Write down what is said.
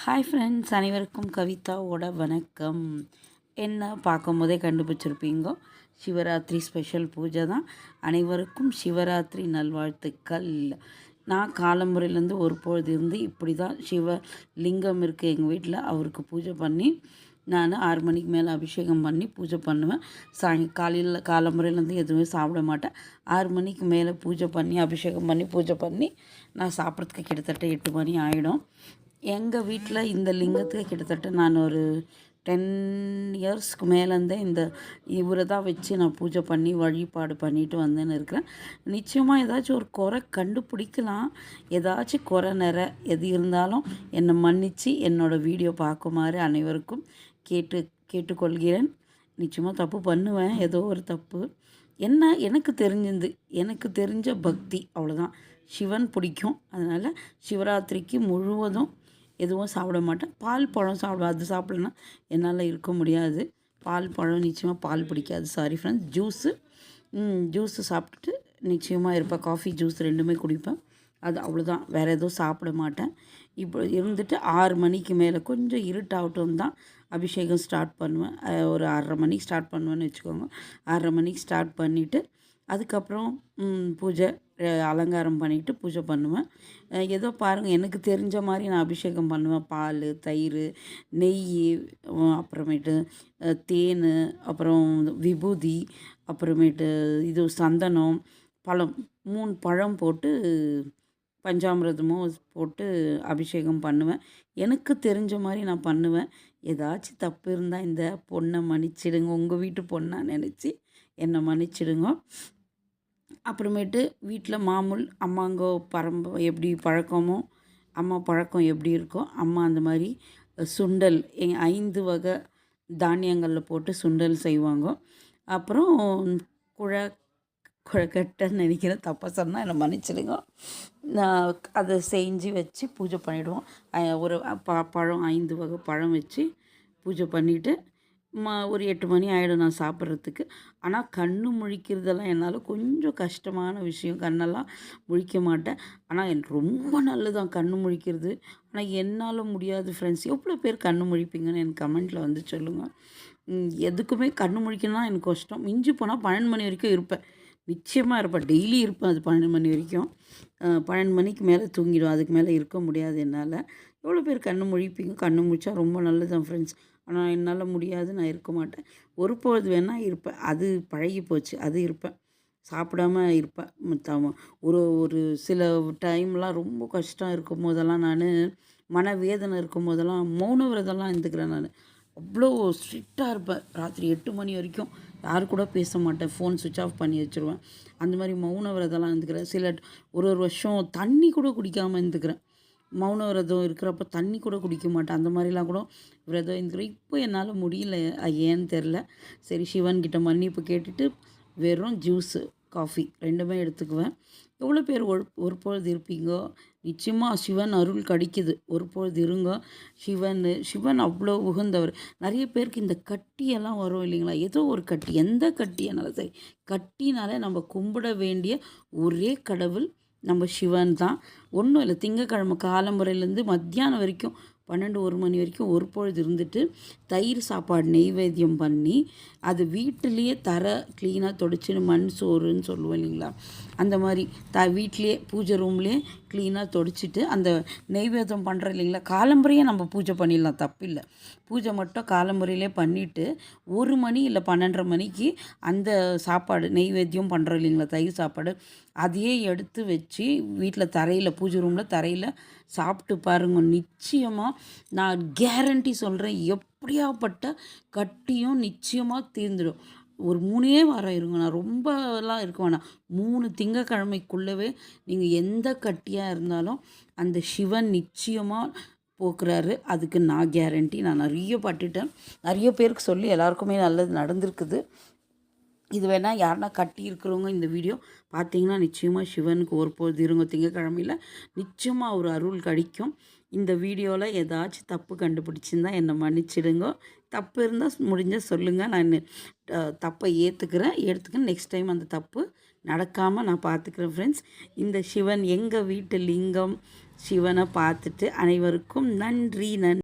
Hi friends அனைவருக்கும் கவிதாவோட வணக்கம். என்ன பார்க்கும் போதே கண்டுபிடிச்சிருப்பீங்க? சிவராத்திரி ஸ்பெஷல் பூஜை தான். அனைவருக்கும் சிவராத்திரி நல்வாழ்த்துக்கள். நான் காலம்புரையிலேருந்து ஒரு பொழுது இருந்து இப்படி தான் சிவ லிங்கம் இருக்குது எங்கள் வீட்டில் அவருக்கு பூஜை பண்ணி நான் ஆறு மணிக்கு மேலே அபிஷேகம் பண்ணி பூஜை பண்ணுவேன். சாய் காலையில் காலமுறையிலேருந்து எதுவுமே சாப்பிட மாட்டேன். ஆறு மணிக்கு மேலே பூஜை பண்ணி அபிஷேகம் பண்ணி பூஜை பண்ணி நான் சாப்பிட்றதுக்கு கிட்டத்தட்ட எட்டு மணி ஆகிடும் எங்கள் வீட்டில் இந்த லிங்கத்துக்கு கிட்டத்தட்ட நான் ஒரு டென் இயர்ஸ்க்கு மேலேருந்தே இந்த இவரை தான் வச்சு நான் பூஜை பண்ணி வழிபாடு பண்ணிட்டு வந்தேன்னு இருக்கிறேன். நிச்சயமாக ஏதாச்சும் ஒரு குறை கண்டுபிடிக்கலாம். ஏதாச்சும் குறை நிற எது இருந்தாலும் என்னை மன்னித்து என்னோடய வீடியோ பார்க்குமாறு அனைவருக்கும் கேட்டு கேட்டுக்கொள்கிறேன். நிச்சயமாக தப்பு பண்ணுவேன். ஏதோ ஒரு தப்பு. என்ன எனக்கு தெரிஞ்சது. எனக்கு தெரிஞ்ச பக்தி. அவ்வளோதான் சிவன் பிடிக்கும். அதனால் சிவராத்திரிக்கு முழுவதும் எதுவும் சாப்பிட மாட்டேன். பால் பழம் சாப்பிடுவேன். அது சாப்பிடலன்னா என்னால் இருக்க முடியாது. பால் பழம் நிச்சயமாக பால் பிடிக்காது. சாரி ஃப்ரெண்ட்ஸ் ஜூஸு ஜூஸு சாப்பிட்டுட்டு நிச்சயமாக இருப்பேன். காஃபி ஜூஸ் ரெண்டுமே குடிப்பேன். அது அவ்வளோதான் வேறு எதுவும் சாப்பிட மாட்டேன். இப்போ இருந்துட்டு ஆறு மணிக்கு மேலே கொஞ்சம் இருட்டாகட்டும் தான் அபிஷேகம் ஸ்டார்ட் பண்ணுவேன். ஒரு ஆறரை மணிக்கு ஸ்டார்ட் பண்ணுவேன்னு வச்சுக்கோங்க. ஆறரை மணிக்கு ஸ்டார்ட் பண்ணிவிட்டு அதுக்கப்புறம் பூஜை அலங்காரம் பண்ணிக்கிட்டு பூஜை பண்ணுவேன். ஏதோ பாருங்கள் எனக்கு தெரிஞ்ச மாதிரி நான் அபிஷேகம் பண்ணுவேன். பால் தயிர் நெய் அப்புறமேட்டு தேன் அப்புறம் விபூதி அப்புறமேட்டு இது சந்தனம் பழம் மூணு பழம் போட்டு பஞ்சாமிரதமும் போட்டு அபிஷேகம் பண்ணுவேன். எனக்கு தெரிஞ்ச மாதிரி நான் பண்ணுவேன். ஏதாச்சும் தப்பு இருந்தால் இந்த பொண்ணை மன்னிச்சிடுங்க. உங்கள் வீட்டு பொண்ணாக நினச்சி என்னை மன்னிச்சிடுங்க. அப்புறமேட்டு வீட்டில் மாமூல் அம்மாங்கோ பரம்ப எப்படி பழக்கமோ அம்மா பழக்கம் எப்படி இருக்கோ அம்மா அந்த மாதிரி சுண்டல் எ- ஐந்து வகை தானியங்களில் போட்டு சுண்டல் செய்வாங்க. அப்புறம் குழ குழக்கட்டைன்னு நினைக்கிறேன் தப்பாக சொன்னால் என்னை மன்னிச்சிடுங்க. நான் அதை செஞ்சு வச்சு பூஜை பண்ணிவிடுவோம் ஒரு ப பழம் ஐந்து வகை பழம் வச்சு பூஜை பண்ணிவிட்டு ம ஒரு எட்டு மணி ஆகிடும் நான் சாப்பிட்றதுக்கு. ஆனால் கண்ணு முழிக்கிறதெல்லாம் என்னால் கொஞ்சம் கஷ்டமான விஷயம். கண்ணெல்லாம் முழிக்க மாட்டேன். ஆனால் எனக்கு ரொம்ப நல்லதான் கண்ணு முழிக்கிறது. ஆனால் என்னால் முடியாது ஃப்ரெண்ட்ஸ் எவ்வளோ பேர் கண்ணு முழிப்பீங்கன்னு எனக்கு கமெண்ட்டில் வந்து சொல்லுங்கள் எதுக்குமே கண்ணு முழிக்கணும்னா எனக்கு கஷ்டம். மிஞ்சி போனால் பன்னெண்டு மணி வரைக்கும் இருப்பேன். நிச்சயமாக இருப்பேன். டெய்லி இருப்பேன் அது பன்னெண்டு மணி வரைக்கும். பன்னெண்டு மணிக்கு மேலே தூங்கிடும் அதுக்கு மேலே இருக்க முடியாது என்னால். எவ்வளோ பேர் கண்ணு முழிப்பீங்க? கண்ணு முழிச்சா ரொம்ப நல்லதுதான் ஃப்ரெண்ட்ஸ் ஆனால் என்னால் முடியாது. நான் இருக்க மாட்டேன். ஒரு பொழுது வேணால் இருப்பேன். அது பழகி போச்சு. அது இருப்பேன். சாப்பிடாம இருப்பேன். மத்த ஒரு ஒரு சில டைம்லாம் ரொம்ப கஷ்டம் இருக்கும் போதெல்லாம் நான் மனவேதனை இருக்கும் போதெல்லாம் மௌன விரதம்லாம் இருந்துக்கிறேன் நான். அவ்வளோ ஸ்ட்ரிக்டாக இருப்பேன். ராத்திரி எட்டு மணி வரைக்கும் யாரு கூட பேச மாட்டேன். ஃபோன் சுவிட்ச் ஆஃப் பண்ணி வச்சுருவேன். அந்த மாதிரி மௌன விரதம்லாம் இருந்துக்கிறேன். சில ஒரு ஒரு வருஷம் தண்ணி கூட குடிக்காமல் இருந்துக்கிறேன். மௌன விரதம் இருக்கிறப்ப தண்ணி கூட குடிக்க மாட்டேன். அந்த மாதிரிலாம் கூட விரதம் இருந்துக்கிறேன் இப்போ என்னால் முடியல. ஏன்னு தெரில. சரி சிவன் கிட்ட மன்னிப்பு கேட்டுட்டு வெறும் ஜூஸு காஃபி ரெண்டுமே எடுத்துக்குவேன். எவ்வளோ பேர் ஒரு ஒரு பொழுது இருப்பீங்கோ? நிச்சயமாக சிவன் அருள் கிடைக்குது. ஒரு பொழுது இருங்க. சிவன் சிவன் அவ்வளோ உகந்தவர். நிறைய பேருக்கு இந்த கட்டியெல்லாம் வரும் இல்லைங்களா? ஏதோ ஒரு கட்டி. எந்த கட்டியானாலும் சரி கட்டினாலே நம்ம கும்பிட வேண்டிய ஒரே கடவுள் நம்ம சிவன் தான் ஒன்றும் இல்லை திங்கக்கிழமை காலம்புறையிலேருந்து மத்தியானம் வரைக்கும் பன்னெண்டு ஒரு மணி வரைக்கும் ஒரு பொழுது இருந்துட்டு தயிர் சாப்பாடு நெய்வேத்தியம் பண்ணி அது வீட்டிலேயே தர க்ளீனாக தொடச்சின்னு மண் சோறுன்னு சொல்லுவோம் இல்லைங்களா? அந்த மாதிரி த வீட்லேயே பூஜை ரூம்லேயே க்ளீனாக தொடச்சிட்டு அந்த நெய்வேத்தியம் பண்ணுறோம் இல்லைங்களா? காலம்புறையே நம்ம பூஜை பண்ணிடலாம் தப்பில்லை. பூஜை மட்டும் காலம்புறையிலே பண்ணிவிட்டு ஒரு மணி இல்லை பன்னெண்டரை மணிக்கு அந்த சாப்பாடு நெய்வேத்தியம் பண்ணுறோம் இல்லைங்களா தயிர் சாப்பாடு அதையே எடுத்து வச்சு வீட்டில் தரையில் பூஜை ரூமில் தரையில் சாப்பிட்டு பாருங்க நிச்சயமாக நான் கேரண்டி சொல்கிறேன் எப்படியாப்பட்ட கட்டியும் நிச்சயமாக தீர்ந்துடும். ஒரு மூணே வாரம் இருங்க நான் ரொம்பலாம் இருக்க வேணாம். மூணு திங்கக்கிழமைக்குள்ளவே நீங்கள் எந்த கட்டியாக இருந்தாலும் அந்த சிவன் நிச்சயமாக போக்குறாரு. அதுக்கு நான் கேரண்டி நான் நிறைய பட்டுட்டேன். நிறைய பேருக்கு சொல்லி எல்லாருக்குமே நல்லது நடந்திருக்குது. இது வேணால் யாருன்னா கட்டி இருக்கிறவங்க இந்த வீடியோ பார்த்தீங்கன்னா நிச்சயமாக சிவனுக்கு ஒரு பொழுது இருங்க திங்கக்கிழமையில் நிச்சயமாக ஒரு அருள் கிடைக்கும். இந்த வீடியோவில் ஏதாச்சும் தப்பு கண்டுபிடிச்சிருந்தா என்னை மன்னிச்சிடுங்க. தப்பு இருந்தால் முடிஞ்சால் சொல்லுங்கள் நான் தப்பை ஏற்றுக்கிறேன் ஏற்றுக்கிறேன் நெக்ஸ்ட் டைம் அந்த தப்பு நடக்காமல் நான் பார்த்துக்கிறேன் ஃப்ரெண்ட்ஸ் இந்த சிவன் எங்கள் வீட்டு லிங்கம்? சிவனை பார்த்துட்டு அனைவருக்கும் நன்றி நன்றி.